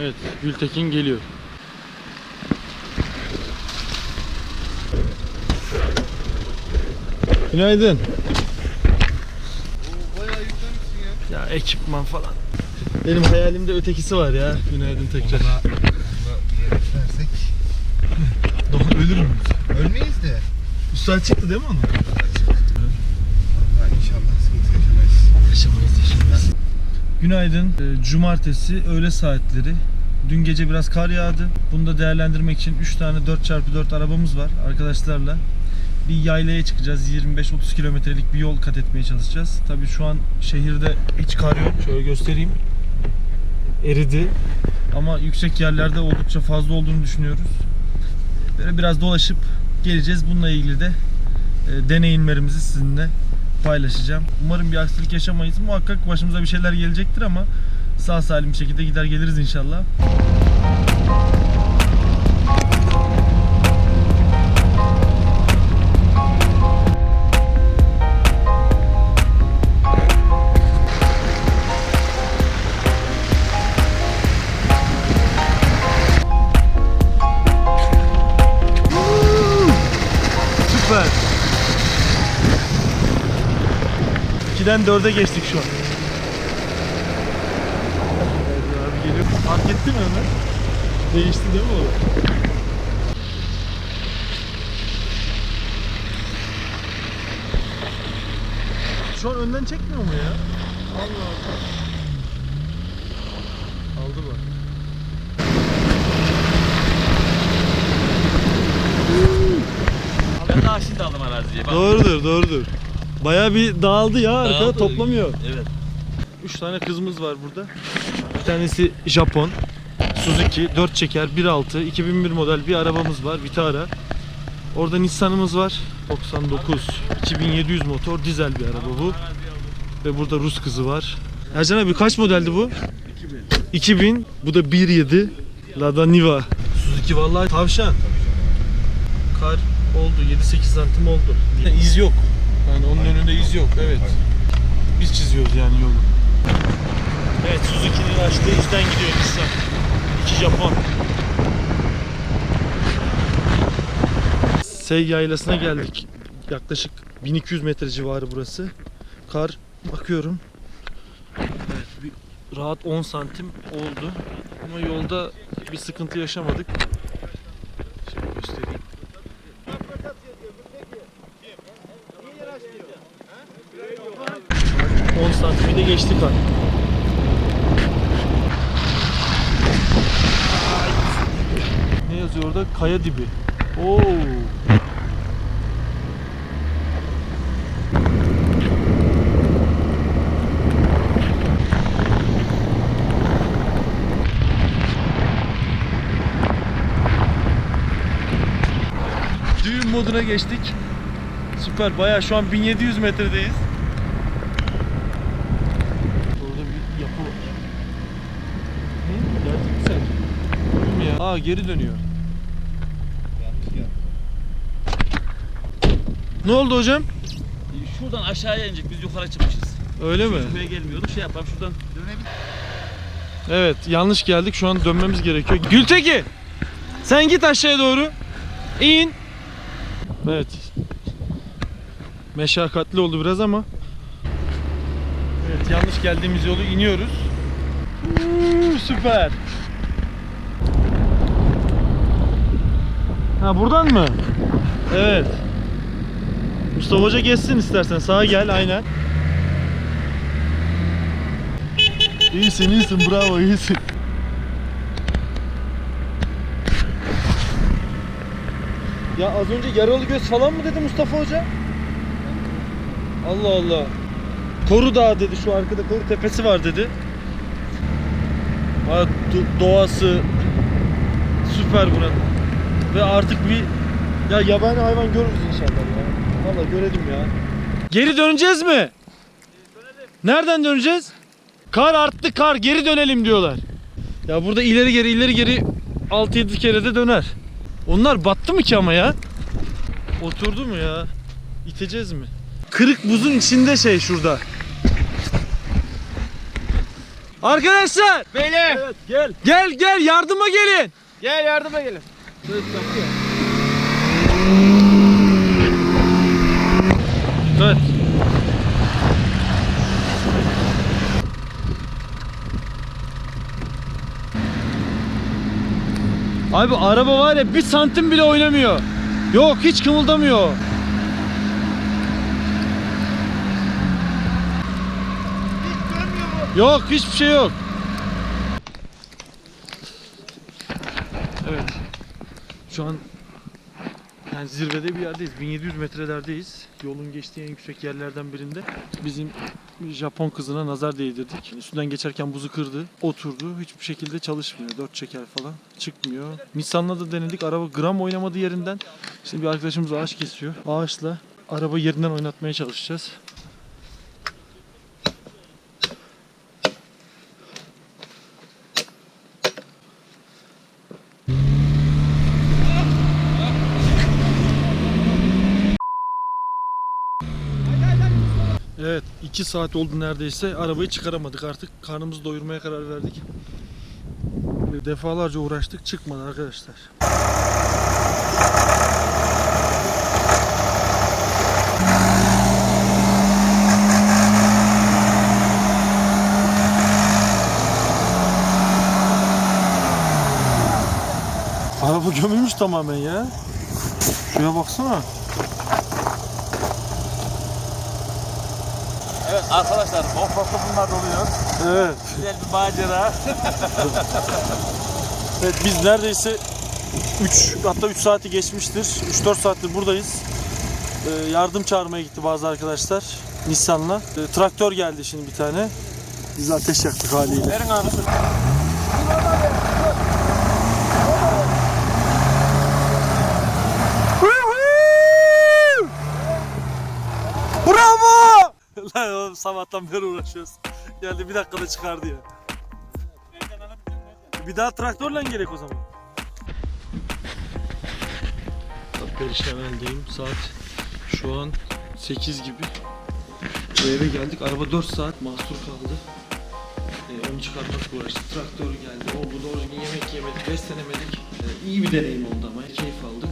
Evet, Gültekin geliyor. Günaydın. Bayağı yüklenmişsin ya. Ya ekipman falan. Benim hayalimde ötekisi var ya. Günaydın tekrar. Onunla, onunla bir yere gidersek Doğru ölür müyüz? ölmeyiz de. Üstel çıktı değil mi onun? Ha, inşallah sıkıntı yaşamayız. Yaşamayız yaşamayız. Günaydın. Ee, Cumartesi öğle saatleri. Dün gece biraz kar yağdı. Bunu da değerlendirmek için 3 tane 4x4 arabamız var arkadaşlarla. Bir yaylaya çıkacağız. 25-30 kilometrelik bir yol kat etmeye çalışacağız. Tabii şu an şehirde hiç kar yok. Şöyle göstereyim. Eridi. Ama yüksek yerlerde oldukça fazla olduğunu düşünüyoruz. Böyle biraz dolaşıp geleceğiz. Bununla ilgili de e, deneyimlerimizi sizinle paylaşacağım. Umarım bir aksilik yaşamayız. Muhakkak başımıza bir şeyler gelecektir ama sağ salim bir şekilde gider geliriz inşallah. 2'den 4'e geçtik şu an. Abi geliyor. Fark etti mi Ömer? Değişti değil mi o? Şu an önden çekmiyor mu ya? Allah Allah. Aldı bak. Ben daha şimdi aldım araziyi. Bak. Doğrudur, doğrudur. Bayağı bir dağıldı ya arkada Dağıldı. toplamıyor. Evet. 3 tane kızımız var burada. Bir tanesi Japon. Suzuki 4 çeker 1.6 2001 model bir arabamız var Vitara. Orada Nissan'ımız var. 99 2700 motor dizel bir araba bu. Ve burada Rus kızı var. Ercan abi kaç modeldi bu? 2000. 2000. Bu da 1.7 Lada Niva. Suzuki vallahi tavşan. Kar oldu 7-8 santim oldu. İz yok. Yok. Evet. Biz çiziyoruz yani yolu. Evet Suzuki'nin açtığı izden gidiyor Nissan. İki Japon. Sey yaylasına geldik. Yaklaşık 1200 metre civarı burası. Kar bakıyorum. Evet bir rahat 10 santim oldu. Ama yolda bir sıkıntı yaşamadık. Şöyle göstereyim. 10 santimi de geçti kar. Ne yazıyor orada? Kaya dibi. Oo. Düğün moduna geçtik. Süper. Bayağı şu an 1700 metredeyiz. Orada bir yapı var. Ne? Gerçek mi sence? Değil mi ya? Aa geri dönüyor. Ne oldu hocam? Şuradan aşağıya inecek. Biz yukarı çıkmışız. Öyle mi? Buraya gelmiyorduk. Şey yapalım şuradan. Evet yanlış geldik şu an dönmemiz gerekiyor. Gülteki sen git aşağıya doğru. İn. Evet. Meşakkatli oldu biraz ama. Evet yanlış geldiğimiz yolu iniyoruz. Uuu, süper. Ha buradan mı? Evet. Mustafa Hoca geçsin istersen sağa gel aynen. İyisin iyisin bravo iyisin. Ya az önce yaralı göz falan mı dedi Mustafa Hoca? Allah Allah. Koru Dağı dedi şu arkada Koru Tepesi var dedi. Ha, do- doğası süper buranın. Ve artık bir ya yabani hayvan görürüz inşallah ya. Valla görelim ya. Geri döneceğiz mi? Nereden döneceğiz? Kar arttı kar geri dönelim diyorlar. Ya burada ileri geri ileri geri 6-7 kere de döner. Onlar battı mı ki ama ya? Oturdu mu ya? İteceğiz mi? Kırık buzun içinde şey şurada. Arkadaşlar Beyler Gel. gel gel yardıma gelin. gel yardıma gelin. Evet. Abi araba var ya bir santim bile oynamıyor. Yok hiç kımıldamıyor. Yok hiçbir şey yok. Şu an yani zirvede bir yerdeyiz. 1700 metrelerdeyiz. Yolun geçtiği en yüksek yerlerden birinde. Bizim Japon kızına nazar değdirdik. Üstünden geçerken buzu kırdı. Oturdu. Hiçbir şekilde çalışmıyor. Dört çeker falan. Çıkmıyor. Nissan'la da denedik. Araba gram oynamadı yerinden. Şimdi bir arkadaşımız ağaç kesiyor. Ağaçla araba yerinden oynatmaya çalışacağız. Evet 2 saat oldu neredeyse arabayı çıkaramadık artık karnımızı doyurmaya karar verdik. Defalarca uğraştık çıkmadı arkadaşlar. Araba gömülmüş tamamen ya. Şuraya baksana. Evet arkadaşlar offroad'da bunlar oluyor. Evet. Güzel bir macera. Evet biz neredeyse 3 hatta 3 saati geçmiştir. 3-4 saattir buradayız. Ee, yardım çağırmaya gitti bazı arkadaşlar Nissan'la. Ee, traktör geldi şimdi bir tane. Biz ateş yaktık haliyle. Verin abi. Bravo! Lan oğlum sabahtan beri uğraşıyoruz. Geldi bir dakikada çıkardı ya. Bir daha traktörle gerek o zaman. Perişan haldeyim. Saat şu an 8 gibi. Bu eve geldik. Araba 4 saat mahsur kaldı. Ee, onu çıkartmak uğraştık. Traktör geldi. O bu doğru yemek yemedik, beslenemedik. Ee, iyi bir deneyim oldu ama keyif aldık.